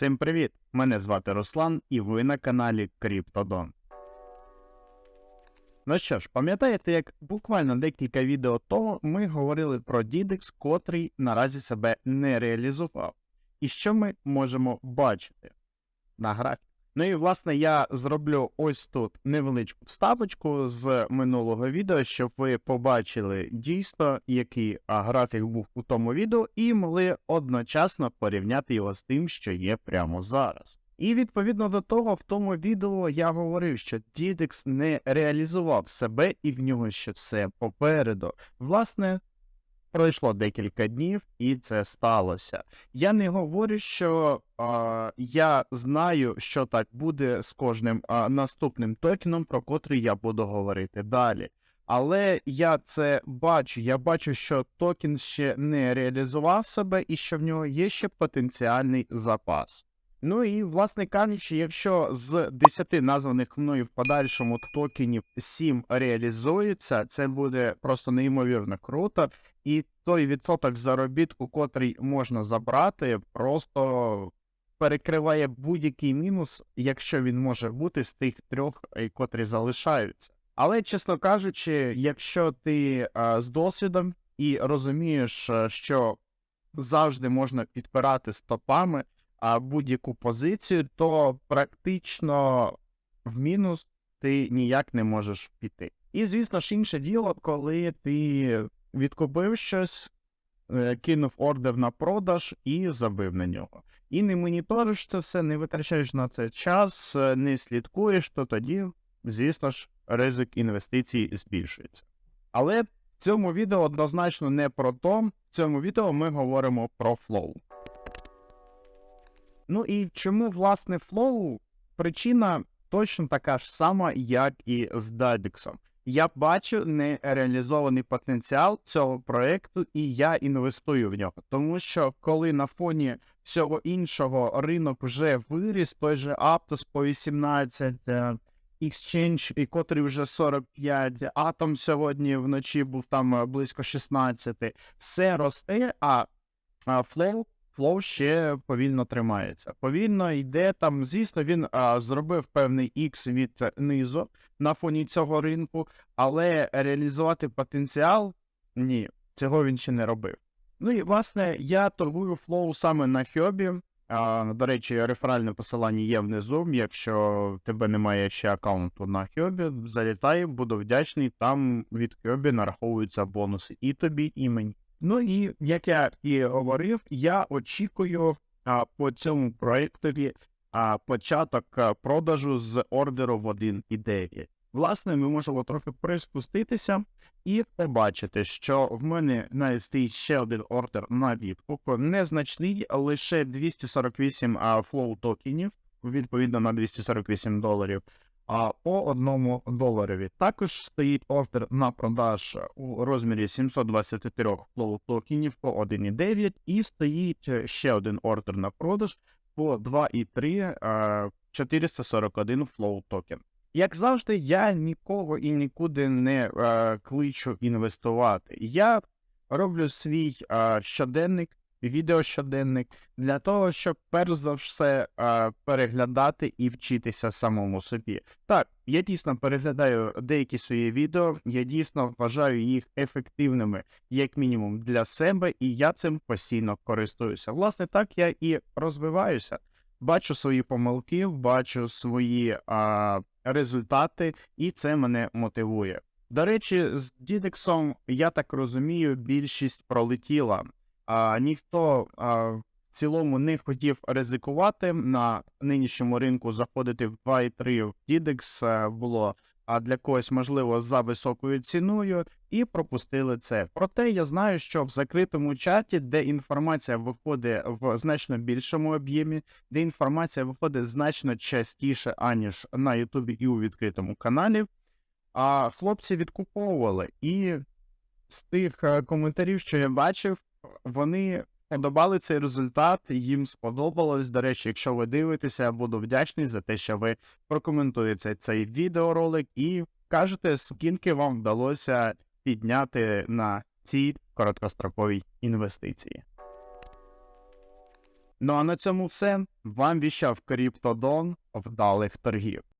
Всім привіт! Мене звати Руслан і ви на каналі Криптодон. Ну що ж, пам'ятаєте, як буквально декілька відео того ми говорили про Дідекс, котрий наразі себе не реалізував. І що ми можемо бачити на графіку? Ну і власне я зроблю ось тут невеличку вставочку з минулого відео, щоб ви побачили дійсно, який графік був у тому відео, і могли одночасно порівняти його з тим, що є прямо зараз. І відповідно до того, в тому відео я говорив, що Дідекс не реалізував себе і в нього ще все попереду. Власне, пройшло декілька днів, і це сталося. Я не говорю, що а, я знаю, що так буде з кожним а, наступним токеном, про котрий я буду говорити далі. Але я це бачу. Я бачу, що токен ще не реалізував себе і що в нього є ще потенціальний запас. Ну і, власне кажучи, якщо з 10 названих мною в подальшому токенів 7 реалізується, це буде просто неймовірно круто. І той відсоток заробітку, котрий можна забрати, просто перекриває будь-який мінус, якщо він може бути з тих трьох, е, котрі залишаються. Але, чесно кажучи, якщо ти а, з досвідом і розумієш, е, що завжди можна підпирати стопами будь-яку позицію, то практично в мінус ти ніяк не можеш піти. І, звісно ж, інше діло, коли ти відкупив щось, е, кинув ордер на продаж і забив на нього. І не моніториш це все, не витрачаєш на це час, е, не слідкуєш, то тоді, звісно ж, ризик інвестицій збільшується. Але в цьому відео однозначно не про то. В цьому відео ми говоримо про флоу. Ну і чому, власне, флоу? Причина точно така ж сама, як і з Дадіксом. Я бачу нереалізований потенціал цього проекту, і я інвестую в нього. Тому що коли на фоні всього іншого ринок вже виріс, той же Aptos по 18, е, Exchange, і котрий вже 45, Atom сьогодні вночі був там е, близько 16, все росте, а, а Flow ще повільно тримається. Повільно йде там. Звісно, він а, зробив певний X від низу на фоні цього ринку, але реалізувати потенціал ні, цього він ще не робив. Ну і власне я торгую Flow саме на Хьобі. А, До речі, реферальне посилання є внизу. Якщо тебе немає ще аккаунту на Хьобі, залітай, буду вдячний. Там від Хьобі нараховуються бонуси і тобі, і мені. Ну і як я і говорив, я очікую а, по цьому проєктові а, початок а, продажу з ордеру в 1,9. Власне, ми можемо трохи приспуститися і побачити, що в мене навіть стоїть ще один ордер на відкуп, незначний, лише 248 а, флоу токенів, відповідно на 248 доларів а по одному доларові. Також стоїть ордер на продаж у розмірі 723 флоу токенів по 1,9 і стоїть ще один ордер на продаж по 2,3 441 флоу токен. Як завжди, я нікого і нікуди не е, кличу інвестувати. Я роблю свій е, щоденник, відеощоденник для того, щоб перш за все переглядати і вчитися самому собі. Так, я дійсно переглядаю деякі свої відео, я дійсно вважаю їх ефективними, як мінімум, для себе, і я цим постійно користуюся. Власне, так я і розвиваюся. Бачу свої помилки, бачу свої а, результати, і це мене мотивує. До речі, з Дідексом, я так розумію, більшість пролетіла а, ніхто а, в цілому не хотів ризикувати на нинішньому ринку заходити в 2,3 в Дідекс було а для когось, можливо, за високою ціною, і пропустили це. Проте я знаю, що в закритому чаті, де інформація виходить в значно більшому об'ємі, де інформація виходить значно частіше, аніж на Ютубі і у відкритому каналі. А хлопці відкуповували. І з тих е, коментарів, що я бачив, вони подобали цей результат, їм сподобалось. До речі, якщо ви дивитеся, я буду вдячний за те, що ви прокоментуєте цей відеоролик і кажете, скільки вам вдалося підняти на цій короткостроковій інвестиції. Ну а на цьому все. Вам віщав Криптодон вдалих торгів.